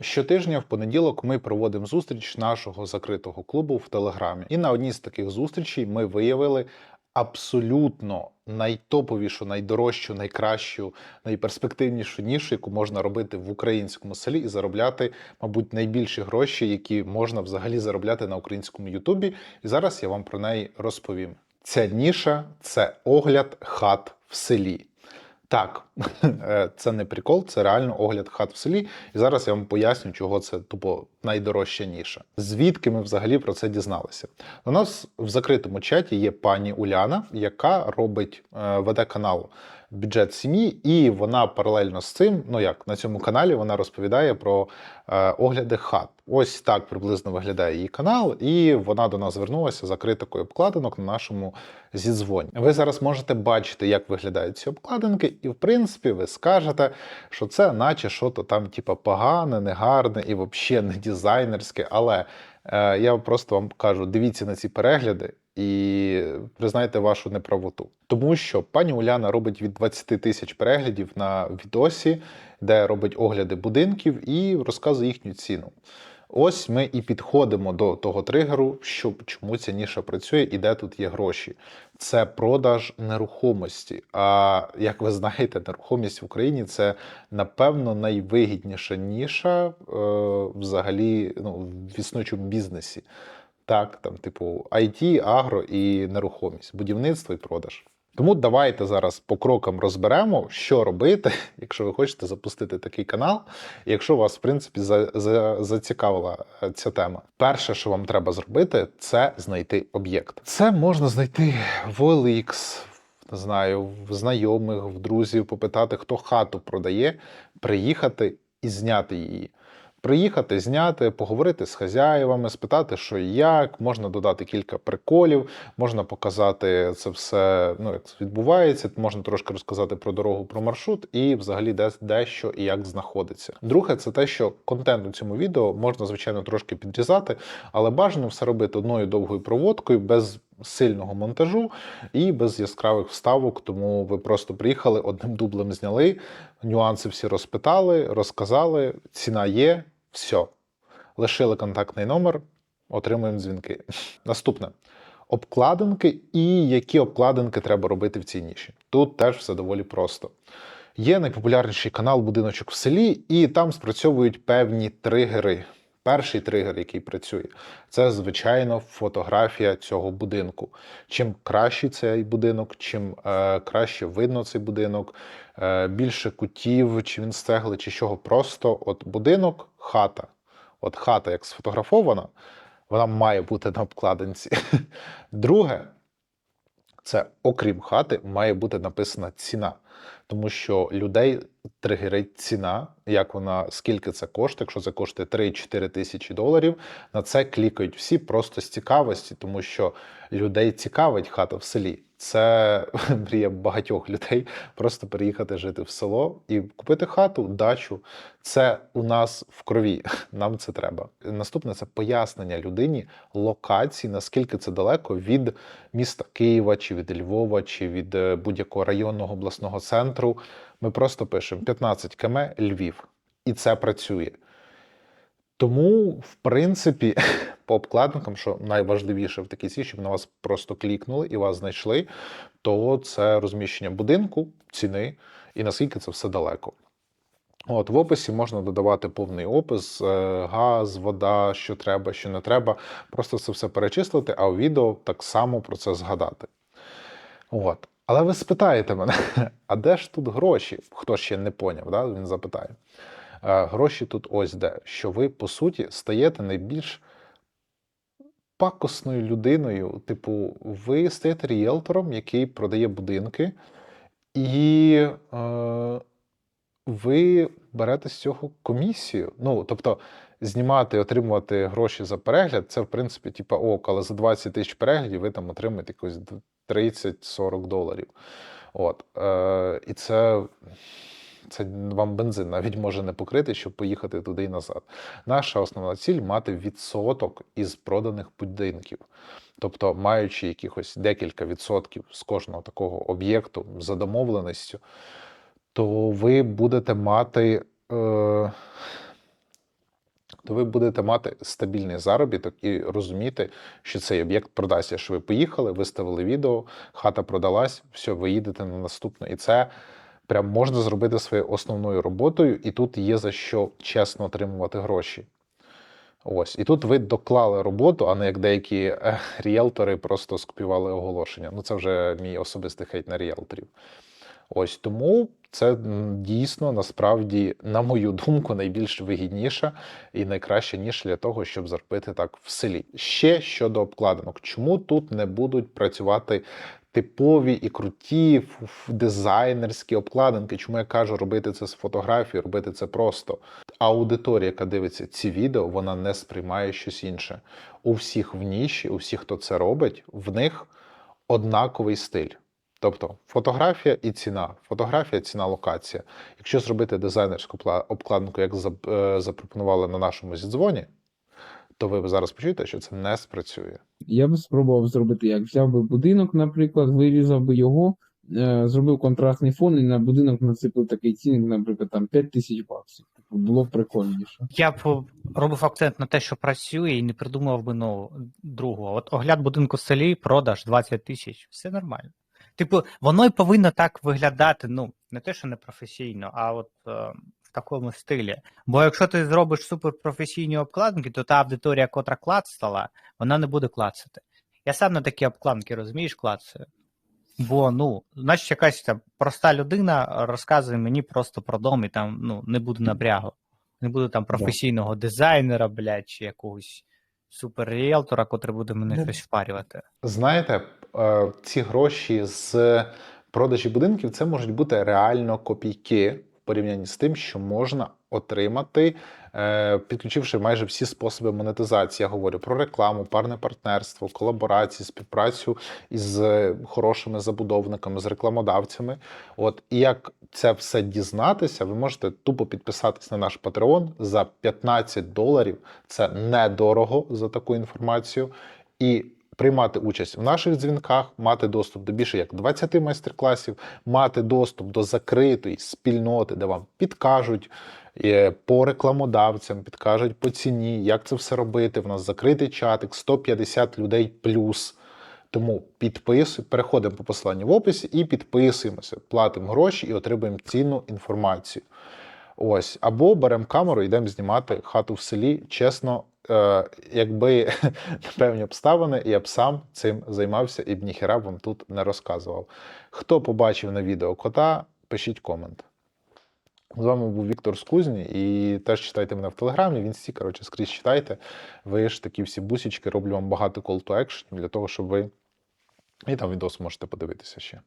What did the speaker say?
Щотижня в понеділок ми проводимо зустріч нашого закритого клубу в Телеграмі. І на одній з таких зустрічей ми виявили абсолютно найтоповішу, найдорожчу, найкращу, найперспективнішу нішу, яку можна робити в українському селі і заробляти, мабуть, найбільші гроші, які можна взагалі заробляти на українському Ютубі. І зараз я вам про неї розповім. Ця ніша це огляд хат в селі. Так, е, це не прикол, це реально огляд хат в селі. І зараз я вам поясню, чого це тупо найдорожча ніша. Звідки ми взагалі про це дізналися? У нас в закритому чаті є пані Уляна, яка робить е, веде канал бюджет сім'ї, і вона паралельно з цим, ну як на цьому каналі, вона розповідає про е, огляди хат. Ось так приблизно виглядає її канал, і вона до нас звернулася за критикою обкладинок на нашому зідзвоні. Ви зараз можете бачити, як виглядають ці обкладинки, і в принципі ви скажете, що це, наче що то там, типа, погане, негарне і взагалі не дизайнерське. Але е, я просто вам кажу: дивіться на ці перегляди. І признайте вашу неправоту, тому що пані Уляна робить від 20 тисяч переглядів на відосі, де робить огляди будинків і розказує їхню ціну. Ось ми і підходимо до того тригеру, що чому ця ніша працює і де тут є гроші. Це продаж нерухомості. А як ви знаєте, нерухомість в Україні це напевно найвигідніша ніша е, взагалі ну, в існуючому бізнесі. Так, там, типу, IT, агро і нерухомість, будівництво і продаж. Тому давайте зараз по крокам розберемо, що робити, якщо ви хочете запустити такий канал, якщо вас, в принципі, за, за, зацікавила е, ця тема. Перше, що вам треба зробити, це знайти об'єкт. Це можна знайти в OLX, не знаю, в знайомих, в друзів, попитати, хто хату продає, приїхати і зняти її. Приїхати, зняти, поговорити з хазяєвами, спитати, що і як, можна додати кілька приколів, можна показати це все, ну як відбувається. Можна трошки розказати про дорогу, про маршрут і взагалі де, де що і як знаходиться. Друге, це те, що контент у цьому відео можна, звичайно, трошки підрізати, але бажано все робити одною довгою проводкою, без сильного монтажу і без яскравих вставок. Тому ви просто приїхали одним дублем зняли, нюанси всі розпитали, розказали, ціна є, все. Лишили контактний номер, отримуємо дзвінки. Наступне. Обкладинки і які обкладинки треба робити в цій ніші. Тут теж все доволі просто. Є найпопулярніший канал Будиночок в селі, і там спрацьовують певні тригери. Перший тригер, який працює, це звичайно фотографія цього будинку. Чим кращий цей будинок, чим е, краще видно цей будинок, е, більше кутів, чи він з цегли, чи чого. Просто от будинок, хата. От хата, як сфотографована, вона має бути на обкладинці. Друге, це окрім хати, має бути написана ціна. Тому що людей тригерить ціна, як вона, скільки це коштує, якщо це коштує 3-4 тисячі доларів, на це клікають всі просто з цікавості, тому що людей цікавить хата в селі. Це мрія багатьох людей просто переїхати жити в село і купити хату, дачу. Це у нас в крові. Нам це треба. Наступне це пояснення людині локації, наскільки це далеко від міста Києва, чи від Львова, чи від е, будь-якого районного обласного центру. Ми просто пишемо 15 км Львів, і це працює. Тому, в принципі, по обкладинкам, що найважливіше в такій сі, щоб на вас просто клікнули і вас знайшли, то це розміщення будинку, ціни і наскільки це все далеко. От В описі можна додавати повний опис, е, газ, вода, що треба, що не треба. Просто це все перечислити, а у відео так само про це згадати. От. Але ви спитаєте мене, а де ж тут гроші? Хто ще не поняв, да? він запитає. Е, Гроші тут ось де. Що ви, по суті, стаєте найбільш пакосною людиною. Типу, ви стаєте ріелтором, який продає будинки, і е, ви берете з цього комісію. Ну, тобто, знімати, отримувати гроші за перегляд, це, в принципі, типу, ок, але за 20 тисяч переглядів ви там отримаєте якось 30-40 доларів. От. Е, І це. Це вам бензин навіть може не покрити, щоб поїхати туди і назад. Наша основна ціль мати відсоток із проданих будинків. Тобто, маючи якихось декілька відсотків з кожного такого об'єкту за домовленістю, то ви будете мати. Е- то ви будете мати стабільний заробіток і розуміти, що цей об'єкт продасться. Що ви поїхали, виставили відео, хата продалась, все, ви їдете на наступне. І це прям можна зробити своєю основною роботою, і тут є за що чесно отримувати гроші. Ось, і тут ви доклали роботу, а не як деякі е, ріелтори просто скопіювали оголошення. Ну, це вже мій особистий хейт на ріелторів. Ось тому це дійсно насправді, на мою думку, найбільш вигідніше і найкраще ніж для того, щоб заробити так в селі. Ще щодо обкладинок, чому тут не будуть працювати типові і круті дизайнерські обкладинки? Чому я кажу робити це з фотографії, робити це просто? Аудиторія, яка дивиться ці відео, вона не сприймає щось інше. У всіх в ніші, у всіх, хто це робить, в них однаковий стиль. Тобто фотографія і ціна. Фотографія, ціна, локація. Якщо зробити дизайнерську обкладинку, як е, запропонували на нашому зідзвоні, то ви зараз почуєте, що це не спрацює. Я би спробував зробити як. Взяв би будинок, наприклад, вирізав би його, е, зробив контрастний фон і на будинок насипав такий цінник, наприклад, там 5 тисяч баксів. Типу, Було б прикольніше. Я б робив акцент на те, що працює, і не придумав би нову другого. От огляд будинку в селі, продаж 20 тисяч, все нормально. Типу, воно й повинно так виглядати, ну, не те, що не професійно, а от е, в такому стилі. Бо якщо ти зробиш суперпрофесійні обкладинки, то та аудиторія, котра клацала, вона не буде клацати. Я сам на такі обкладинки, розумієш, клацаю. Бо, ну, значить, якась там проста людина розказує мені просто про дом, і там ну, не буде напрягу. Не буде там професійного дизайнера, блядь, чи якогось суперріелтора, котрий буде мене Ну, щось впарювати. Знаєте, е, ці гроші з продажі будинків це можуть бути реально копійки порівнянні з тим, що можна отримати, е, підключивши майже всі способи монетизації. Я говорю про рекламу, парне партнерство, колаборації, співпрацю із хорошими забудовниками, з рекламодавцями. От і як це все дізнатися, ви можете тупо підписатись на наш Patreon за 15 доларів. Це недорого за таку інформацію. І приймати участь в наших дзвінках, мати доступ до більше як 20 майстер-класів, мати доступ до закритої спільноти, де вам підкажуть е, по рекламодавцям, підкажуть по ціні, як це все робити. В нас закритий чатик, 150 людей плюс. Тому підписуй, переходимо по посиланню в описі і підписуємося, платимо гроші і отримуємо цінну інформацію. Ось, або беремо камеру, йдемо знімати хату в селі. Чесно, е, якби певні обставини, я б сам цим займався і б ніхера вам тут не розказував. Хто побачив на відео кота, пишіть комент. З вами був Віктор Скузні, і теж читайте мене в Телеграмі, в інсті, коротше, скрізь читайте. Ви ж такі всі бусічки, роблю вам багато call to action для того, щоб ви. І там відос можете подивитися ще.